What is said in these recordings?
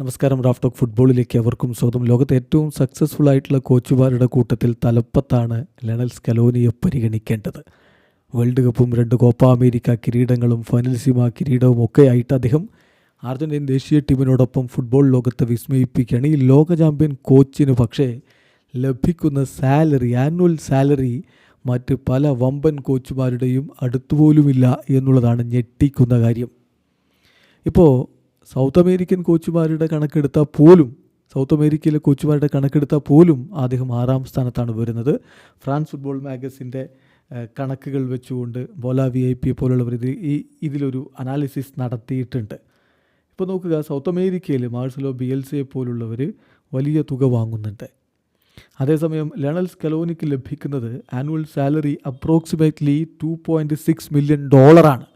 നമസ്കാരം Raf talk ഫുട്ബോളിലേക്ക് അവർക്കും സ്വാഗതം. ലോകത്തെ ഏറ്റവും സക്സസ്ഫുൾ ആയിട്ടുള്ള കോച്ചുമാരുടെ കൂട്ടത്തിൽ തലപ്പത്താണ് ലണൽ സ്കലോനിയെ പരിഗണിക്കേണ്ടത്. വേൾഡ് കപ്പും രണ്ട് കോപ്പ അമേരിക്ക കിരീടങ്ങളും ഫൈനൽസിമ കിരീടവും ഒക്കെ ആയിട്ട് അദ്ദേഹം അർജന്റീൻ ദേശീയ ടീമിനോടൊപ്പം ഫുട്ബോൾ ലോകത്തെ വിസ്മയിപ്പിക്കുകയാണ്. ഈ ലോക ചാമ്പ്യൻ കോച്ചിന് പക്ഷേ ലഭിക്കുന്ന സാലറി ആനുവൽ സാലറി മറ്റ് പല വമ്പൻ കോച്ചുമാരുടെയും അടുത്തുപോലുമില്ല എന്നുള്ളതാണ് ഞെട്ടിക്കുന്ന കാര്യം. ഇപ്പോൾ സൗത്ത് അമേരിക്കൻ കോച്ചുമാരുടെ കണക്കെടുത്താൽ പോലും സൗത്ത് അമേരിക്കയിലെ കോച്ചുമാരുടെ കണക്കെടുത്താൽ പോലും അദ്ദേഹം ആറാം സ്ഥാനത്താണ് വരുന്നത്. ഫ്രാൻസ് ഫുട്ബോൾ മാഗസിന്റെ കണക്കുകൾ വെച്ചുകൊണ്ട് ബോല വി ഐ പി പോലുള്ളവർ ഇത് ഈ ഇതിലൊരു അനാലിസിസ് നടത്തിയിട്ടുണ്ട്. ഇപ്പോൾ നോക്കുക സൗത്ത് അമേരിക്കയിൽ മാർസലോ ബി എൽ സിയെ പോലുള്ളവർ വലിയ തുക വാങ്ങുന്നുണ്ട്. അതേസമയം ലണൽ സ്കലോനിക്ക് ലഭിക്കുന്നത് annual salary approximately two point six million ഡോളറാണ്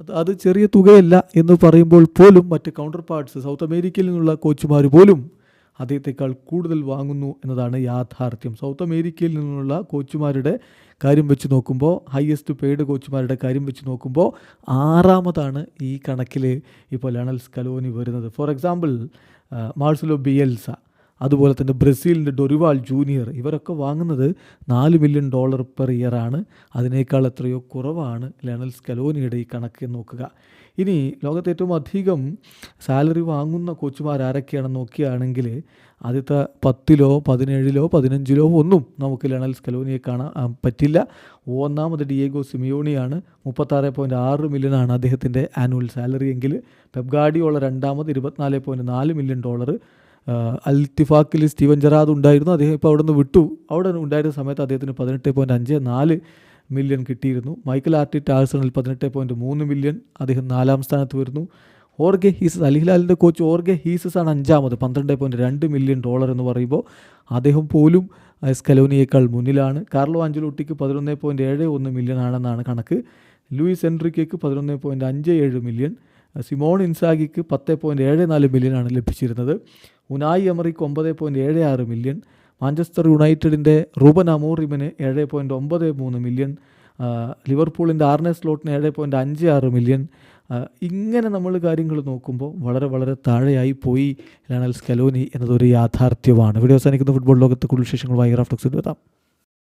അത് അത് ചെറിയ തുകയല്ല എന്ന് പറയുമ്പോൾ പോലും മറ്റ് കൗണ്ടർ പാർട്സ് സൗത്ത് അമേരിക്കയിൽ നിന്നുള്ള കോച്ചുമാർ പോലും അദ്ദേഹത്തെക്കാൾ കൂടുതൽ വാങ്ങുന്നു എന്നതാണ് യാഥാർത്ഥ്യം. സൗത്ത് അമേരിക്കയിൽ നിന്നുള്ള കോച്ചുമാരുടെ കാര്യം വെച്ച് നോക്കുമ്പോൾ ഹയസ്റ്റ് പെയ്ഡ് കോച്ചുമാരുടെ കാര്യം വെച്ച് നോക്കുമ്പോൾ ആറാമതാണ് ഈ കണക്കിൽ ഇപ്പോൾ ലണൽ സ്കലോനി വരുന്നത്. For example Marcelo Bielsa. അതുപോലെ തന്നെ ബ്രസീലിന്റെ ഡൊറിവാൾ ജൂനിയർ ഇവരൊക്കെ വാങ്ങുന്നത് നാല് മില്യൺ ഡോളർ പെർ ഇയർ ആണ്. അതിനേക്കാൾ എത്രയോ കുറവാണ് ലയണൽ സ്കലോനിയുടെ ഈ കണക്ക് നോക്കുക. ഇനി ലോകത്ത് ഏറ്റവും അധികം സാലറി വാങ്ങുന്ന കോച്ചുമാർ ആരൊക്കെയാണെന്ന് നോക്കുകയാണെങ്കിൽ ആദ്യത്തെ പത്തിലോ പതിനേഴിലോ പതിനഞ്ചിലോ ഒന്നും നമുക്ക് ലണൽ സ്കലോനിയെ കാണാൻ പറ്റില്ല. ഒന്നാമത് ഡിയേഗോ സിമിയോണിയാണ്. മുപ്പത്താറ് പോയിന്റ് ആറ് ആണ് അദ്ദേഹത്തിന്റെ ആനുവൽ സാലറി എങ്കിൽ. പെബ്ഗാഡിയോള രണ്ടാമത് ഇരുപത്തിനാല് പോയിന്റ് നാല് മില്യൺ ഡോളർ. അൽത്തിഫാക്കിൽ സ്റ്റീവൻ ജറാദ് ഉണ്ടായിരുന്നു. അദ്ദേഹം ഇപ്പോൾ അവിടെ നിന്ന് വിട്ടു. അവിടെ ഉണ്ടായിരുന്ന സമയത്ത് അദ്ദേഹത്തിന് പതിനെട്ട് പോയിന്റ് അഞ്ച് നാല് മില്യൺ കിട്ടിയിരുന്നു. മൈക്കൽ ആർട്ടിറ്റ് ആഴ്സണൽ പതിനെട്ട് പോയിന്റ് മൂന്ന് മില്യൺ. അദ്ദേഹം നാലാം സ്ഥാനത്ത് വരുന്നു. ഓർഗെ ഹീസസ് അലിഹിലാലിന്റെ കോച്ച് ഓർഗെ ഹീസസ് ആണ് അഞ്ചാമത്. പന്ത്രണ്ട് പോയിന്റ് രണ്ട് മില്യൺ ഡോളർ എന്ന് പറയുമ്പോൾ അദ്ദേഹം പോലും സ്കലോനിയേക്കാൾ മുന്നിലാണ്. കാർലോ ആഞ്ചലോട്ടിക്ക് പതിനൊന്ന് പോയിന്റ് ഏഴ് ഒന്ന് മില്യൺ ആണെന്നാണ് കണക്ക്. ലൂയിസ് എൻട്രിക്കയ്ക്ക് പതിനൊന്ന് പോയിന്റ് അഞ്ച് ഏഴ് മില്യൺ. സിമോൺ ഇൻസാഗിക്ക് പത്ത് പോയിന്റ് ഏഴ് നാല് മില്യനാണ് ലഭിച്ചിരുന്നത്. ഉനായി എമറിക്ക് ഒമ്പത് പോയിന്റ് ഏഴ് ആറ് മില്യൺ. മാഞ്ചസ്റ്റർ യുണൈറ്റഡിന്റെ റൂബൻ അമോറിമിന് ഏഴ് പോയിന്റ് ഒമ്പത് മൂന്ന് മില്യൺ. ലിവർപൂളിന്റെ ആർനെ സ്ലോട്ടിന് ഏഴ് പോയിന്റ് അഞ്ച് ആറ് മില്യൺ. ഇങ്ങനെ നമ്മൾ കാര്യങ്ങൾ നോക്കുമ്പോൾ വളരെ വളരെ താഴെയായി പോയി ലണൽ സ്കലോനി എന്നതൊരു യാഥാർത്ഥ്യമാണ്. വീഡിയോ അവസാനിക്കുന്ന. ഫുട്ബോൾ ലോകത്ത് കൂടുതൽ വിശേഷങ്ങളുമായി റാഫ്റ്റോക്സ് എത്താം